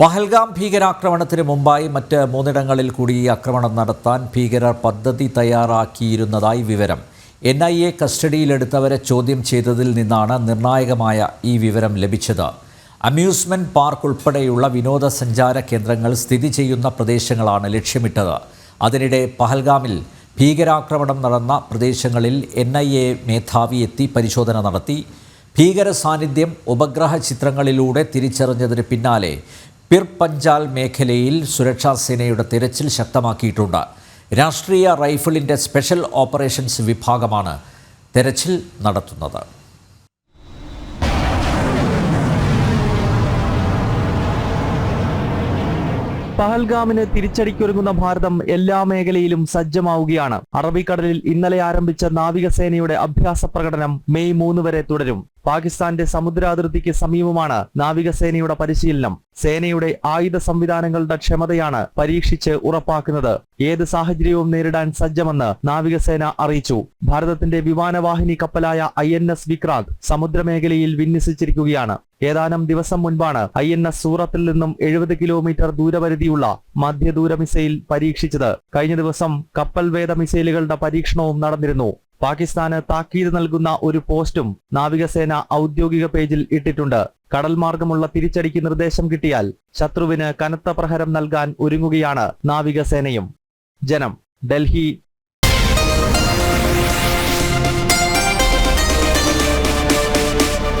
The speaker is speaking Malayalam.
പഹൽഗാം ഭീകരാക്രമണത്തിന് മുമ്പായി മറ്റ് മൂന്നിടങ്ങളിൽ കൂടി ആക്രമണം നടത്താൻ ഭീകരർ പദ്ധതി തയ്യാറാക്കിയിരുന്നതായി വിവരം. എൻ ഐ എ കസ്റ്റഡിയിലെടുത്തവരെ ചോദ്യം ചെയ്തതിൽ നിന്നാണ് നിർണായകമായ ഈ വിവരം ലഭിച്ചത്. അമ്യൂസ്മെന്റ് പാർക്ക് ഉൾപ്പെടെയുള്ള വിനോദസഞ്ചാര കേന്ദ്രങ്ങൾ സ്ഥിതി ചെയ്യുന്ന പ്രദേശങ്ങളാണ് ലക്ഷ്യമിട്ടത്. അതിനിടെ പഹൽഗാമിൽ ഭീകരാക്രമണം നടന്ന പ്രദേശങ്ങളിൽ എൻ ഐ എ മേധാവി എത്തി പരിശോധന നടത്തി. ഭീകര സാന്നിധ്യം ഉപഗ്രഹ ചിത്രങ്ങളിലൂടെ തിരിച്ചറിഞ്ഞതിന് പിന്നാലെ പിർ പഞ്ചാൽ മേഖലയിൽ സുരക്ഷാ സേനയുടെ തിരച്ചിൽ ശക്തമാക്കിയിട്ടുണ്ട്. രാഷ്ട്രീയ റൈഫിളിന്റെ സ്പെഷ്യൽ ഓപ്പറേഷൻസ് വിഭാഗമാണ് തെരച്ചിൽ നടത്തുന്നത്. പഹൽഗാമിന് തിരിച്ചടിക്കൊരുങ്ങുന്ന ഭാരതം എല്ലാ മേഖലയിലും സജ്ജമാവുകയാണ്. അറബിക്കടലിൽ ഇന്നലെ ആരംഭിച്ച നാവികസേനയുടെ അഭ്യാസ പ്രകടനം മെയ് മൂന്ന് വരെ തുടരും. പാകിസ്ഥാന്റെ സമുദ്രാതിർത്തിക്ക് സമീപമാണ് നാവികസേനയുടെ പരിശീലനം. സേനയുടെ ആയുധ സംവിധാനങ്ങളുടെ ക്ഷമതയാണ് പരീക്ഷിച്ച് ഉറപ്പാക്കുന്നത്. ഏത് സാഹചര്യവും നേരിടാൻ സജ്ജമെന്ന് നാവികസേന അറിയിച്ചു. ഭാരതത്തിന്റെ വിമാനവാഹിനി കപ്പലായ ഐ എൻ എസ് വിക്രാന്ത് സമുദ്രമേഖലയിൽ വിന്യസിച്ചിരിക്കുകയാണ്. ഏതാനും ദിവസം മുൻപാണ് ഐ എൻ എസ് സൂറത്തിൽ നിന്നും എഴുപത് കിലോമീറ്റർ ദൂരപരിധിയുള്ള മധ്യദൂര മിസൈൽ പരീക്ഷിച്ചത്. കഴിഞ്ഞ ദിവസം കപ്പൽ വേദ മിസൈലുകളുടെ പരീക്ഷണവും നടന്നിരുന്നു. പാകിസ്ഥാന് താക്കീത് നൽകുന്ന ഒരു പോസ്റ്റും നാവികസേന ഔദ്യോഗിക പേജിൽ ഇട്ടിട്ടുണ്ട്. കടൽ മാർഗമുള്ള തിരിച്ചടിക്ക് നിർദ്ദേശം കിട്ടിയാൽ ശത്രുവിന് കനത്ത പ്രഹരം നൽകാൻ ഒരുങ്ങുകയാണ് നാവികസേനയും. ജനം. ഡൽഹി